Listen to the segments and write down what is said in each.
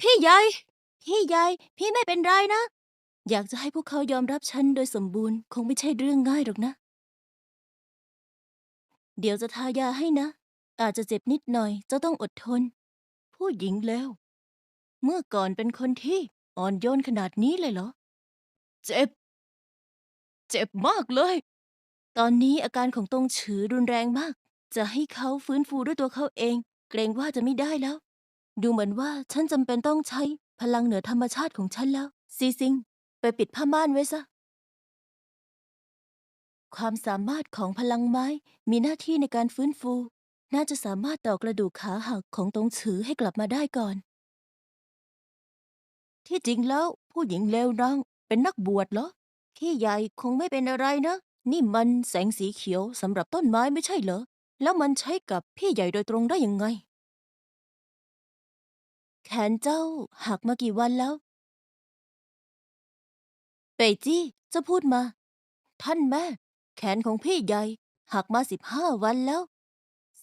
พี่ใหญ่ พี่ใหญ่ พี่ไม่เป็นไรนะ อยากจะให้พวกเขายอมรับฉันโดยสมบูรณ์คงไม่ใช่เรื่องง่ายหรอกนะ เดี๋ยวจะทายาให้นะ อาจจะเจ็บนิดหน่อย เจ้าต้องอดทน ผู้หญิงแล้ว เมื่อก่อนเป็นคนที่อ่อนโยนขนาดนี้เลยเหรอ เจ็บ เจ็บมากเลย ตอนนี้อาการของตงฉือรุนแรงมาก จะให้เขาฟื้นฟูด้วยตัวเขาเอง เกรงว่าจะไม่ได้แล้ว ดูเหมือนว่าฉันจำเป็นต้องใช้พลังเหนือธรรมชาติของฉันแล้ว ซีซิง ไปปิดผ้าม่านไว้ซะ ความสามารถของพลังไม้มีหน้าที่ในการฟื้นฟู น่าจะสามารถต่อกระดูกขาหักของตงฉือให้กลับมาได้ก่อน ที่จริงแล้ว ผู้หญิงเลวนังเป็นนักบวชเหรอพี่ใหญ่คงไม่เป็นอะไรนะ นี่มันแสงสีเขียวสำหรับต้นไม้ไม่ใช่เหรอ แล้วมันใช้กับพี่ใหญ่โดยตรงได้ยังไง แขนเจ้าหักมากี่วันแล้ว เปยจี้เจ้าพูดมา ท่านแม่ แขนของพี่ใหญ่หักมาสิบห้าวันแล้ว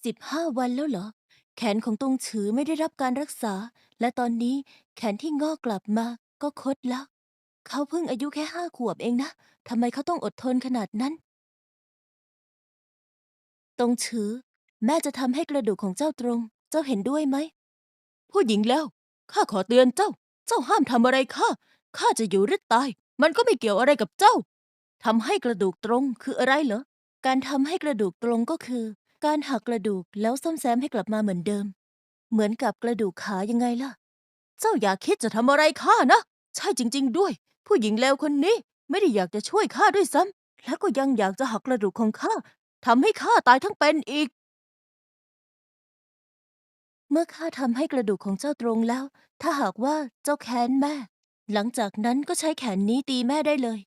สิบห้าวันแล้วเหรอ แขนของตงฉือไม่ได้รับการรักษา และตอนนี้แขนที่งอกกลับมาก็คดแล้ว เขาเพิ่งอายุแค่ห้าขวบเองนะทำไมเขาต้องอดทนขนาดนั้น ตงฉือ แม่จะทำให้กระดูกของเจ้าตรง เจ้าเห็นด้วยไหม ผู้หญิงแล้ว ข้าขอเตือนเจ้า เจ้าห้ามทำอะไรข้า ข้าจะอยู่หรือตาย มันก็ไม่เกี่ยวอะไรกับเจ้า ทำให้กระดูกตรงคืออะไรเหรอ การทำให้กระดูกตรงก็คือ การหักกระดูกแล้วซ่อมแซมให้กลับมาเหมือนเดิม เหมือนกับกระดูกขายังไงล่ะ เจ้าอย่าคิดจะทำอะไรข้านะ ใช่จริง ๆ ด้วย ผู้หญิงเลวคนนี้ไม่ได้อยากจะช่วยข้าด้วยซ้ำแล้วก็ยังอยากจะหักกระดูกของข้าทำให้ข้าตายทั้งเป็นอีก เมื่อข้าทำให้กระดูกของเจ้าตรงแล้ว ถ้าหากว่าเจ้าแค้นแม่ หลังจากนั้นก็ใช้แขนนี้ตีแม่ได้เลย